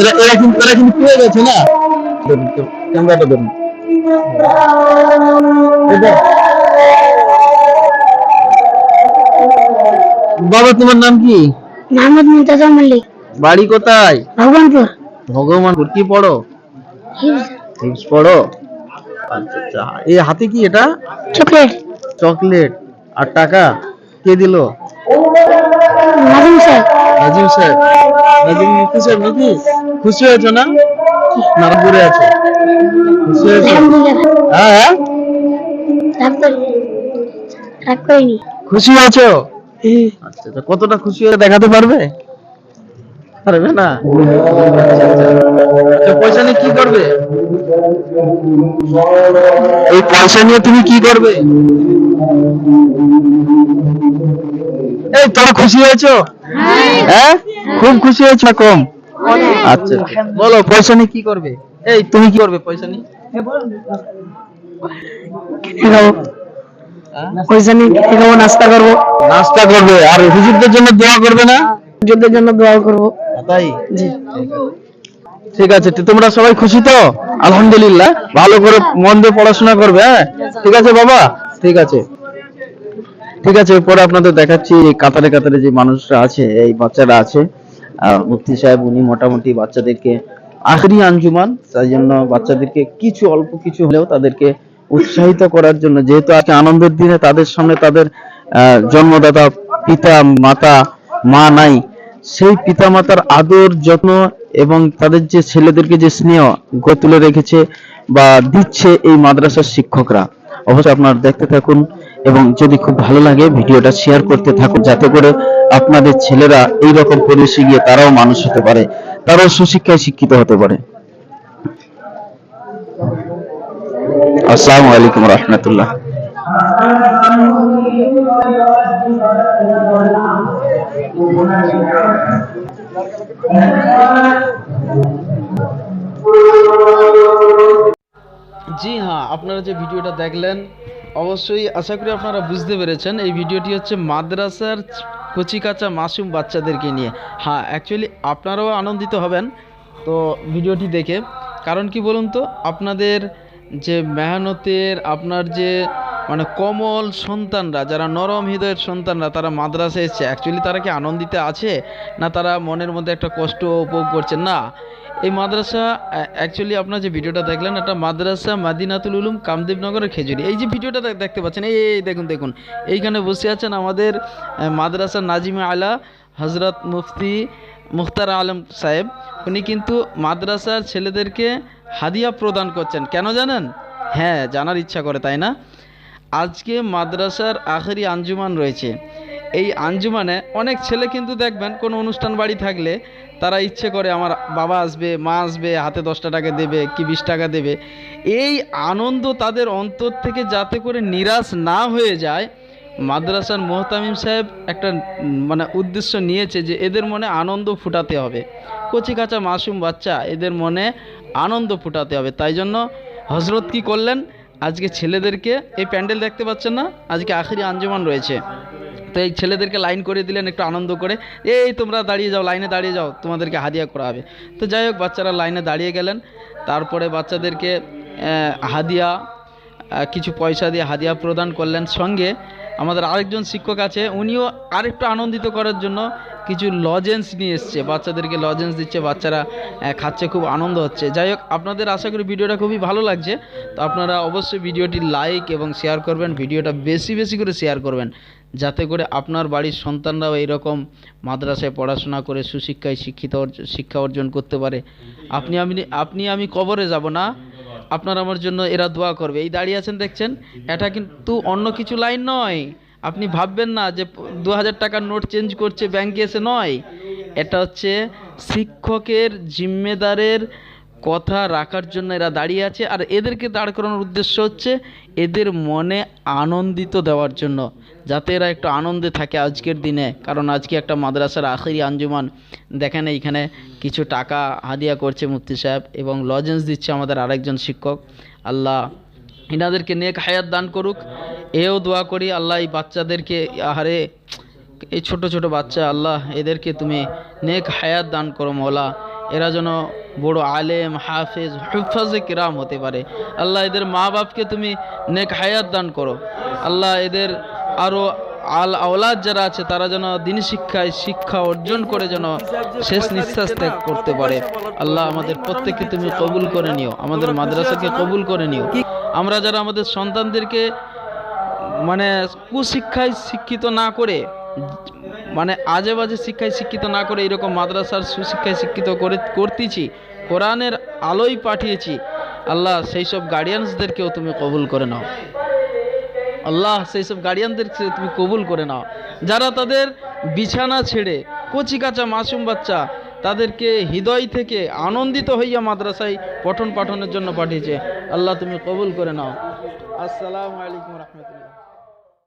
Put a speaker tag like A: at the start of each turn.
A: এরা এরা কিন্তু এরা কিন্তু পেয়ে গেছে না? তো, ক্যামেরাটা ধরুন বাবা তোমার নাম কি?
B: মোহাম্মদ মল্লিক।
A: বাড়ি কোথায়?
B: ভগবানপুর।
A: ভগবানপুর। কি পড়ো? হিপস পড়ো? আচ্ছা আচ্ছা এই হাতে কি এটা?
B: চকলেট।
A: চকলেট। আর টাকা? কে দিল?
B: Nazim sir.
A: Nazim sir. Nazim Mufti sir নাকি? খুশি হয়েছো না? নারায়ণপুরে আছে। খুশি হয়েছো? হ্যাঁ হ্যাঁ। খুশি হয়েছো? আচ্ছা কতটা খুশি হয়ে দেখাতে পারবে? পারবে না? পয়সা নিয়ে কি করবে? এই পয়সা নিয়ে তুমি কি করবে? এই তোমরা খুশি হয়েছো? হ্যাঁ? খুব খুশি হয়েছো কম আচ্ছা আচ্ছা। বলো পয়সা নিয়ে কি করবে? এই তুমি কি করবে পয়সা নিয়ে? হ্যাঁ?
B: পয়সা নিয়ে খাব নাস্তা করব।
A: নাস্তা করবে আর হুজুরদের জন্য দোয়া করবে না?
B: যুদ্ধের জন্য দোয়া করব।
A: তাই?
B: জি।
A: ঠিক আছে তোমরা সবাই খুশি তো? আলহামদুলিল্লাহ। ভালো করে মন দিয়ে পড়াশোনা করবে হ্যাঁ? ঠিক আছে বাবা? ঠিক আছে। ঠিক আছে পরে আপনাদের দেখাচ্ছি কাতারে কাতারে যে মানুষরা আছে, এই বাচ্চারা আছে। মুফতি সাহেব, উনি মোটামুটি বাচ্চাদেরকে আখরি আঞ্জুমান, তাই জন্য বাচ্চাদেরকে কিছু অল্প কিছু হলেও তাদেরকে উৎসাহিত করার জন্য, যেহেতু আজকে আনন্দের দিনে তাদের সামনে তাদের জন্মদাতা, পিতা, মাতা, মা নাই, সেই পিতা মাতার আদর যত্ন এবং তাদের যে ছেলেদেরকে যে স্নেহ গড়ে তুলে রেখেছে বা দিচ্ছে এই মাদ্রাসার শিক্ষকরা। অবশ্যই আপনারা দেখতে থাকুন এবং যদি খুব ভালো লাগে ভিডিওটা শেয়ার করতে থাকুন, যাতে করে আপনাদের ছেলেরা এই রকম পরিবেশে গিয়ে তারাও মানুষ হতে পারে, তারাও সুশিক্ষায় শিক্ষিত হতে পারে। আসসালামু আলাইকুম রহমতুল্লাহ।
C: জি হ্যাঁ আপনারা যে ভিডিওটা দেখলেন অবশ্যই আশা করি আপনারা বুঝতে পেরেছেন। এই ভিডিওটি হচ্ছে মাদ্রাসার কচিকাচা মাসুম বাচ্চাদেরকে নিয়ে। হ্যাঁ অ্যাকচুয়ালি আপনারাও আনন্দিত হবেন তো ভিডিওটি দেখে। কারণ কি বলুন তো, আপনাদের যে মেহনতের, আপনার যে মানে কমল সন্তানরা, যারা নরম হৃদয়ের সন্তানরা, তারা মাদ্রাসায় এসছে। অ্যাকচুয়ালি তারা কি আনন্দিত আছে? না তারা মনের মধ্যে একটা কষ্ট উপভোগ করছে না। এই মাদ্রাসা অ্যাকচুয়ালি আপনার যে ভিডিওটা দেখলেন একটা মাদ্রাসা মাদিনাতুল উলুম কামদেবনগরের খেজুরি। এই যে ভিডিওটা দেখতে পাচ্ছেন, এই দেখুন দেখুন। এইখানে বসে আছেন আমাদের মাদ্রাসা নাজিমে আলা হজরত মুফতি মুখতার আলম সাহেব। উনি কিন্তু মাদ্রাসার ছেলেদেরকে হাদিয়া প্রদান করছেন। কেন জানেন? হ্যাঁ জানার ইচ্ছা করে, তাই না? আজকে মাদ্রাসার আখেরি আঞ্জুমান রয়েছে। এই আঞ্জুমানে অনেক ছেলে কিন্তু দেখবেন, কোনো অনুষ্ঠান বাড়ি থাকলে তারা ইচ্ছে করে আমার বাবা আসবে, মা আসবে, হাতে দশটা টাকা দেবে, কি বিশ টাকা দেবে। এই আনন্দ তাদের অন্তর থেকে যাতে করে নিরাশ না হয়ে যায়, মাদ্রাসার মোহতামিম সাহেব একটা মানে উদ্দেশ্য নিয়েছে যে এদের মনে আনন্দ ফুটাতে হবে। কচি কাঁচা মাসুম বাচ্চা, এদের মনে আনন্দ ফুটাতে হবে। তাই জন্য হজরত কি করলেন? আজকে ছেলেদেরকে, এই প্যান্ডেল দেখতে পাচ্ছেন না? আজকে আখেরি আঞ্জুমান রয়েছে। তো এই ছেলেদেরকে লাইন করে দিলেন, একটু আনন্দ করে, এই তোমরা দাঁড়িয়ে যাও, লাইনে দাঁড়িয়ে যাও, তোমাদেরকে হাদিয়া করা হবে তো যাই হোক, বাচ্চারা লাইনে দাঁড়িয়ে গেলেন। তারপরে বাচ্চাদেরকে হাদিয়া কিছু পয়সা দিয়ে হাদিয়া প্রদান করলেন। সঙ্গে আমাদের আরেকজন শিক্ষক আছে, উনিও আরেকটু আনন্দিত করার জন্য কিছু লজেন্স নিয়ে এসছে। বাচ্চাদেরকে লজেন্স দিচ্ছে, বাচ্চারা খাচ্ছে, খুব আনন্দ হচ্ছে। যাই হোক, আপনাদের আশা করি ভিডিওটা খুবই ভালো লাগছে। তো আপনারা অবশ্যই ভিডিওটি লাইক এবং শেয়ার করবেন, ভিডিওটা বেশি বেশি করে শেয়ার করবেন, যাতে করে আপনার বাড়ির সন্তানরাও এইরকম মাদ্রাসায় পড়াশোনা করে সুশিক্ষায় শিক্ষিত শিক্ষা অর্জন করতে পারে। আপনি আমি আপনি আমি কবরে যাব না। আপনার আমার জন্য এরা দোয়া করবে। এই দাঁড়িয়ে আছেন, দেখছেন? এটা কিন্তু অন্য কিছু লাইন নয়। আপনি ভাববেন না যে দু হাজার টাকার নোট চেঞ্জ করছে ব্যাংকে এসে নয়। এটা হচ্ছে শিক্ষকের জিম্মেদারের কথা রাখার জন্য এরা দাঁড়িয়ে আছে আর এদেরকে দাঁড় করানোর উদ্দেশ্য হচ্ছে এদের মনে আনন্দিত দেওয়ার জন্য, যাতে এরা একটু আনন্দে থাকে আজকের দিনে। কারণ আজকে একটা মাদ্রাসার আখেরি আঞ্জুমান, দেখেন এইখানে কিছু টাকা হাদিয়া করছে মুফতি সাহেব এবং লজেন্স দিচ্ছে আমাদের আরেকজন শিক্ষক। আল্লাহ ইনাদেরকে নেক হায়াত দান করুক। এও দোয়া করি, আল্লাহ এই বাচ্চাদেরকে, আহারে, এই ছোট ছোট বাচ্চা, আল্লাহ এদেরকে তুমি নেক হায়াত দান করো মৌলা। এরা যেন বড় আলেম, হাফেজ, হুফাজে কিরাম হতে পারে। আল্লাহ এদের মা বাপকে তুমি নেক হায়াত দান করো। আল্লাহ এদের আরও আল আওলাদ যারা আছে, তারা যেন দিনী শিক্ষায় শিক্ষা অর্জন করে যেন শেষ নিঃশ্বাস ত্যাগ করতে পারে। আল্লাহ আমাদের প্রত্যেককে তুমি কবুল করে নিও, আমাদের মাদ্রাসাকে কবুল করে নিও। আমরা যারা আমাদের সন্তানদেরকে মানে কুশিক্ষায় শিক্ষিত না করে মানে আজে বাজে শিক্ষায় শিক্ষিত না করে এরকম মাদ্রাসার সুশিক্ষায় শিক্ষিত করে করতেছি, কোরআনের আলোয় পাঠিয়েছি, আল্লাহ সেই সব গার্ডিয়ানসদেরকেও তুমি কবুল করে নাও। আল্লাহ সেই সব গার্ডিয়ানদের তুমি কবুল করে নাও। যারা তাদের বিছানা ছেড়ে কচি কাঁচা মাসুম বাচ্চা তাদেরকে হৃদয় থেকে আনন্দিত হইয়া মাদ্রাসায় পঠন পাঠনের জন্য পাঠিয়েছে, আল্লাহ তুমি কবুল করে নাও। আসসালামু আলাইকুম রহমতুল্লাহ।